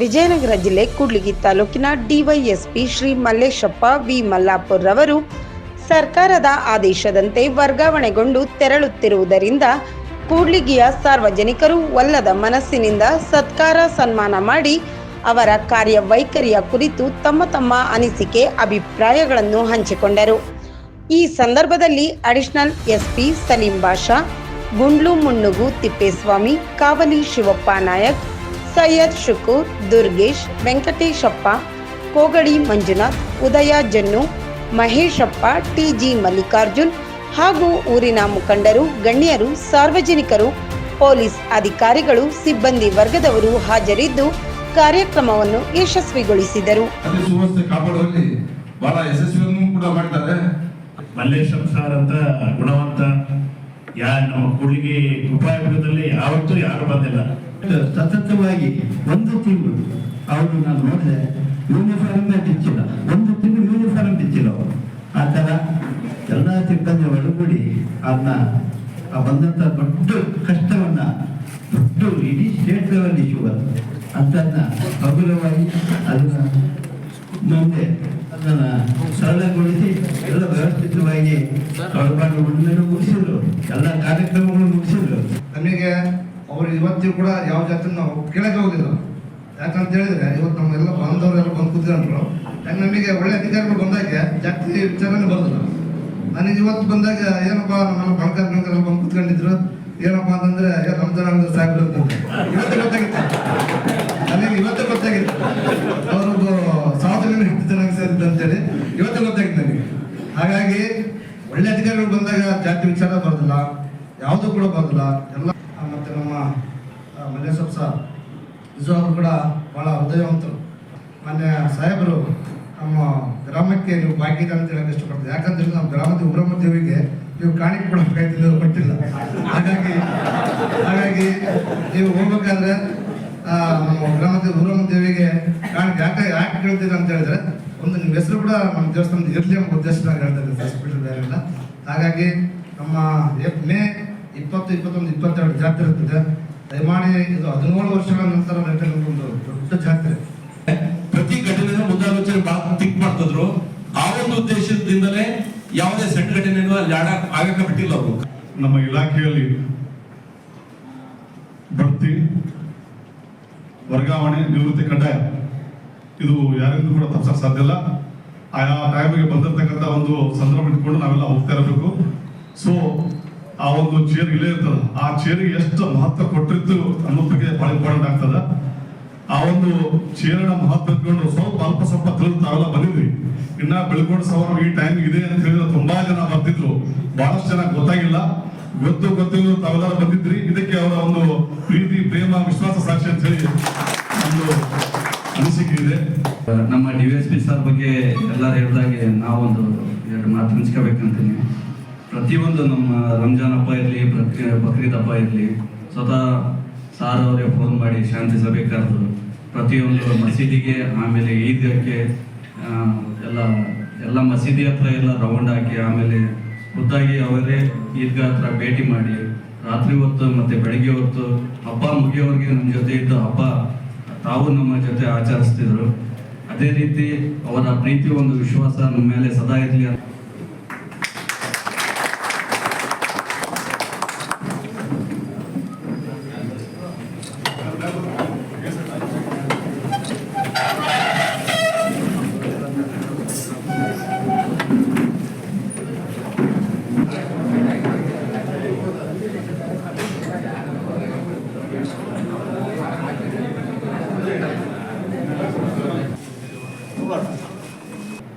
ವಿಜಯನಗರ ಜಿಲ್ಲೆ ಕೂಡ್ಲಿಗಿ ತಾಲೂಕಿನ DYSP Shri Malleshappa V Mallapur ರವರು ಸರ್ಕಾರದ ಆದೇಶದಂತೆ ವರ್ಗಾವಣೆಗೊಂಡು ತೆರಳುತ್ತಿರುವುದರಿಂದ ಕೂಡ್ಲಿಗಿಯ ಸಾರ್ವಜನಿಕರು ಒಲ್ಲದ ಮನಸ್ಸಿನಿಂದ ಸತ್ಕಾರ ಸನ್ಮಾನ ಮಾಡಿ ಅವರ ಕಾರ್ಯವೈಖರಿಯ ಕುರಿತು ತಮ್ಮ ತಮ್ಮ ಅನಿಸಿಕೆ, ಅಭಿಪ್ರಾಯಗಳನ್ನು ಹಂಚಿಕೊಂಡರು. ಈ ಸಂದರ್ಭದಲ್ಲಿ additional SP Salim Basha, Gundlu Munnugu Tippeswamy, Kavali Shivappa Nayak Syed Shukoor Durgesh Venkateshappa Kogadi Manjunath Udaya Jannu Maheshappa TG Mallikarjun ಹಾಗೂ ಊರಿನ ಮುಖಂಡರು ಗಣ್ಯರು ಸಾರ್ವಜನಿಕರು ಪೊಲೀಸ್ ಅಧಿಕಾರಿಗಳು ಸಿಬ್ಬಂದಿ ವರ್ಗದವರು ಹಾಜರಿದ್ದು ಕಾರ್ಯಕ್ರಮವನ್ನು ಯಶಸ್ವಿಗೊಳಿಸಿದರು. ಸರ್ ಅಂತ ಗುಣವಂತ ಯಾ ನಮ್ಮ ಕೂಡಲಿಗೆ ಉಪಾಯುಕ್ತದಲ್ಲಿ ಯಾವತ್ತೂ ಯಾರು ಬಂದಿಲ್ಲ. ಸತತವಾಗಿ ಒಂದು ತಿಂಗಳು ಅವರು ನಾನು ನೋಡಿದೆ ಯೂನಿಫಾರ್ಮ್ ಬಿಚ್ಚಿಲ್ಲ. ಒಂದು ತಿಂಗಳು ಯೂನಿಫಾರ್ಮ್ ಬಿಚ್ಚಿಲ್ಲ ಅವರು ಆ ಥರ ಎಲ್ಲ ಸಿಬ್ಬಂದಿ ಒಳಗೂಡಿ ಅದನ್ನ ಆ ಬಂದಂಥ ದೊಡ್ಡ ಕಷ್ಟವನ್ನ, ದೊಡ್ಡ ಇಡೀ ಸ್ಟೇಟ್ ಲೆವೆಲ್ ಇಶ್ಯೂ ಅದು ಅದನ್ನ ಹಗುರವಾಗಿ ಅದನ್ನ ಮುಂದೆ ಅದನ್ನ ಸರಳಗೊಳಿಸಿ ಎಲ್ಲ ವ್ಯವಸ್ಥಿತವಾಗಿ ಮುಗಿಸಿದ್ರು. ಎಲ್ಲ ಕಾರ್ಯಕ್ರಮಗಳು ಮುಗಿಸಿದ್ರು. ನಮಗೆ ಅವರು ಇವತ್ತಿಗೂ ಕೂಡ ಯಾವ ಜಾತಿ ನಾವು ಕೇಳಕ್ಕೆ ಹೋಗಿಲ್ಲ ಯಾಕಂತ ಹೇಳಿದ್ರೆ, ಇವತ್ತು ನಮ್ಮೆಲ್ಲ ಎಲ್ಲ ಬಂದು ಕೂತ್ಕೊಂಡ್ರು ಯಾಕೆ ನಮಗೆ ಒಳ್ಳೆ ಅಧಿಕಾರಿಗಳು ಬಂದಾಗ ಜಾತಿ ವಿಚಾರನೇ ಬರೋದಿಲ್ಲ. ನನಗೆ ಇವತ್ತು ಬಂದಾಗ ಏನಪ್ಪ ನಮ್ಮ ಬಂಕರ್ ಬಂಕರೆಲ್ಲ ಬಂದು ಕೂತ್ಕೊಂಡಿದ್ರು, ಏನಪ್ಪ ಅಂತಂದ್ರೆ ರಂಜಾನ್ ಅಂದ್ರೆ ಸಾಹೇಬ್ರು ಅಂತ ಇವತ್ತೇ ಗೊತ್ತಾಗಿತ್ತು. ನನಗೆ ಇವತ್ತೇ ಗೊತ್ತಾಗಿತ್ತು. ಅವರೊಬ್ಬರು ಸಾಧನೆ ಎಷ್ಟು ಚೆನ್ನಾಗಿ ಸೇರಿದ್ದು ಅಂತೇಳಿ ಇವತ್ತೇ ಗೊತ್ತಾಗಿತ್ತು ನನಗೆ. ಹಾಗಾಗಿ ಒಳ್ಳೆ ಅಧಿಕಾರಿಗಳು ಬಂದಾಗ ಜಾತಿ ವಿಚಾರ ಬರೋದಿಲ್ಲ, ಯಾವುದೂ ಕೂಡ ಬರೋದಿಲ್ಲ. ಎಲ್ಲ ಆ, ಮಲ್ಲೇಶ್ವರ ಸರ್ ನಿಜವಾಗ್ಲೂ ಕೂಡ ಭಾಳ ಹೃದಯವಂತರು. ಮೊನ್ನೆ ಸಾಹೇಬರು ನಮ್ಮ ಗ್ರಾಮಕ್ಕೆ ನೀವು ಭಾಗ್ಯದ ಅಂತ ಹೇಳಕ್ಕೆ ಇಷ್ಟಪಡ್ತೀವಿ ಯಾಕಂದ್ರೆ ನಮ್ಮ ಗ್ರಾಮದ ಉಗ್ರಮ್ಮ ದೇವಿಗೆ ನೀವು ಕಾಣಿಕೆ ಕೊಡಬೇಕಾಯ್ತಿಲ್ಲ ಕೊಟ್ಟಿಲ್ಲ. ಹಾಗಾಗಿ ಹಾಗಾಗಿ ನೀವು ಹೋಗ್ಬೇಕಾದ್ರೆ ನಮ್ಮ ಗ್ರಾಮದ ಉಗ್ರಮ್ಮ ದೇವಿಗೆ ಕಾಣಿಕೆ. ಯಾಕೆ ಯಾಕೆ ಕೇಳ್ತೀರ ಅಂತ ಹೇಳಿದ್ರೆ ಒಂದು ನಿಮ್ಮ ಹೆಸರು ಕೂಡ ನಮ್ಮ ದೇವಸ್ಥಾನದ ಇರಲಿ ಎಂಬ ಉದ್ದೇಶದಾಗ ಬೇರೆ ಇಲ್ಲ. ಹಾಗಾಗಿ ನಮ್ಮ ಮೇ ಇಪ್ಪತ್ತು ಇಪ್ಪತ್ತೊಂದು ಇಪ್ಪತ್ತೆರಡು ಜಾತ್ರೆ ಇರ್ತದೆ. ದಯಮಾಡಿ ಇದು ಹದಿನೇಳು ವರ್ಷಗಳ ನಂತರ ನಡೆದ ಒಂದು ದೊಡ್ಡ ಜಾತ್ರೆ. ಪ್ರತಿ ಘಟನೆನೂ ಮುಂದಾಲೋಚನೆ ಬಹಳ ತಿಕ್ ಮಾಡ್ತಿದ್ರು. ಆ ಒಂದು ಉದ್ದೇಶದಿಂದಲೇ ಯಾವುದೇ ಅಲ್ಲಿ ಆಡ ಆಗಕ್ಕೆ ಬಿಟ್ಟಿಲ್ಲ ಅವರು. ನಮ್ಮ ಇಲಾಖೆಯಲ್ಲಿ ಬಡ್ತಿ ವರ್ಗಾವಣೆ ನಿವೃತ್ತಿ ಕಡ್ಡಾಯ. ಇದು ಯಾರಿಂದಲೂ ಕೂಡ ತಪ್ಪಿಸಕ್ಕೆ ಸಾಧ್ಯ ಇಲ್ಲ. ಆಯಾ ಟೈಮಿಗೆ ಬಂದಿರತಕ್ಕಂಥ ಒಂದು ಸಂದರ್ಭ ಇಟ್ಕೊಂಡು ನಾವೆಲ್ಲ ಹೋಗ್ತಾ ಇರಬೇಕು. ಆ ಒಂದು ಚೇರ್ ಇಲ್ಲೇ ಇರ್ತದ ಆ ಚೇರಿಗೆ ಎಷ್ಟು ಮಹತ್ವ ಕೊಟ್ಟಿತ್ತು ಅನ್ನೋದಕ್ಕೆ ಬಹಳ ಇಂಪಾರ್ಟೆಂಟ್ ಆಗ್ತದ. ಆ ಒಂದು ಚೇರಿನ ಮಹತ್ವ ಇಟ್ಕೊಂಡು ಸ್ವಲ್ಪ ಅಲ್ಪ ಸ್ವಲ್ಪ ತಿಳಿದು ಬಂದಿದ್ವಿ ಇನ್ನ ಬೆಳ್ಕೊಂಡು ಸವರ ಈ ಟೈಮ್ ಇದೆ ಅಂತ ಹೇಳಿದ್ರೆ ತುಂಬಾ ಜನ ಬರ್ತಿದ್ರು. ಬಹಳಷ್ಟು ಜನ ಗೊತ್ತಾಗಿಲ್ಲ. ಗೊತ್ತು ಗೊತ್ತಿಲ್ಲ ತಾವೆಲ್ಲ ಬಂದಿದ್ರಿ. ಇದಕ್ಕೆ ಅವರ ಒಂದು ಪ್ರೀತಿ, ಪ್ರೇಮ, ವಿಶ್ವಾಸ ಸಾಕ್ಷಿ ಅಂತ ಹೇಳಿ ಒಂದು ಅನಿಸಿಕೆ ಇದೆ. ನಮ್ಮ ಡಿ ಎಸ್ ಪಿ ಸರ್ ಬಗ್ಗೆ ಎಲ್ಲರೂ ಹೇಳಿದಾಗೆ ನಾವೊಂದು ಎರಡು ಮಾತು ಹಂಚ್ಕೋಬೇಕಂತೀನಿ ಪ್ರತಿಯೊಂದು ನಮ್ಮ ರಂಜಾನ್ ಹಬ್ಬ ಇರಲಿ ಬಕ್ರೀದ್ ಹಬ್ಬ ಇರಲಿ, ಸ್ವತಃ ಸಾರ್ ಅವರೇ ಫೋನ್ ಮಾಡಿ ಶಾಂತಿ ಸಭೆ ಕರೆದು ಪ್ರತಿಯೊಂದು ಮಸೀದಿಗೆ, ಆಮೇಲೆ ಈದ್ಗಕ್ಕೆ ಎಲ್ಲ ಎಲ್ಲ ಮಸೀದಿ ಹತ್ರ ಎಲ್ಲ ರೌಂಡ್ ಹಾಕಿ, ಆಮೇಲೆ ಖುದ್ದಾಗಿ ಅವರೇ ಈದ್ಗಾ ಹತ್ರ ಭೇಟಿ ಮಾಡಿ, ರಾತ್ರಿ ಹೊತ್ತು ಮತ್ತು ಬೆಳಗ್ಗೆ ಹೊತ್ತು ಹಬ್ಬ ಮುಗಿಯೋವರೆಗೆ ನಮ್ಮ ಜೊತೆ ಇದ್ದು ಹಬ್ಬ ತಾವು ನಮ್ಮ ಜೊತೆ ಆಚರಿಸ್ತಿದ್ರು. ಅದೇ ರೀತಿ ಅವರ ಪ್ರೀತಿ ಒಂದು ವಿಶ್ವಾಸ ನಮ್ಮ ಮೇಲೆ ಸದಾ ಇರಲಿ ಅಂತ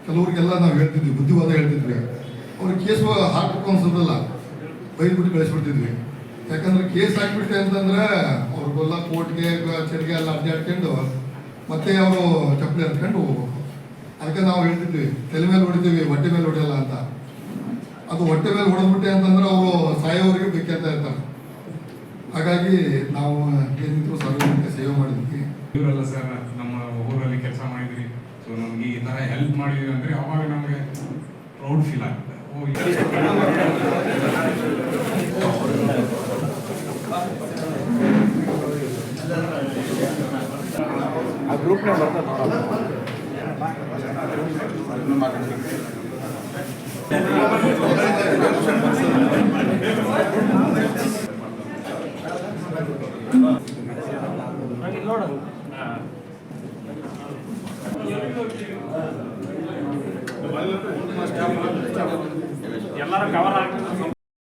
ಕೆಲವ್ರಿಗೆಲ್ಲ ನಾವು ಹೇಳ್ತಿದ್ವಿ, ಬುದ್ಧಿವಾದ ಹೇಳ್ತಿದ್ವಿ. ಅವ್ರು ಕೇಸ್ ಹಾಕ್ಬೇಕು ಅನ್ಸೋದಲ್ಲ ಬೈದ್ಬಿಟ್ಟು ಕಳಿಸ್ಬಿಡ್ತಿದ್ವಿ. ಯಾಕಂದ್ರೆ ಕೇಸ್ ಹಾಕ್ಬಿಟ್ಟೆ ಅಂತಂದ್ರೆ ಅವ್ರಿಗೆಲ್ಲ ಕೋರ್ಟ್ಗೆ ಕಚೇರಿಗೆ ಎಲ್ಲ ಅಡ್ಡಾಡ್ಕೊಂಡು ಮತ್ತೆ ಅವರು ಚಪ್ಪಲಿ ಹತ್ಕೊಂಡು ಹೋಗ್ಬೇಕು. ಅದಕ್ಕೆ ನಾವು ಹೇಳ್ತಿದ್ವಿ, ತಲೆ ಮೇಲೆ ಹೊಡಿತೀವಿ, ಹೊಟ್ಟೆ ಮೇಲೆ ಹೊಡೆಯಲ್ಲ ಅಂತ. ಅದು ಹೊಟ್ಟೆ ಮೇಲೆ ಹೊಡೆದ್ಬಿಟ್ಟೆ ಅಂತಂದ್ರೆ ಅವರು ಸಾಯೋವರೆಗೆ ಬೇಕಂತ ಇರ್ತಾರೆ. ಹಾಗಾಗಿ ನಾವು ಏನಿದ್ರು ಸಾರ್ವಜನಿಕ ಸೇವೆ ಮಾಡಿದ್ವಿ. ಇವರೆಲ್ಲ sir don't feel like that. Oh, yeah. ಎಲ್ಲರೂ ಕವರ್ ಆಗ್ತದೆ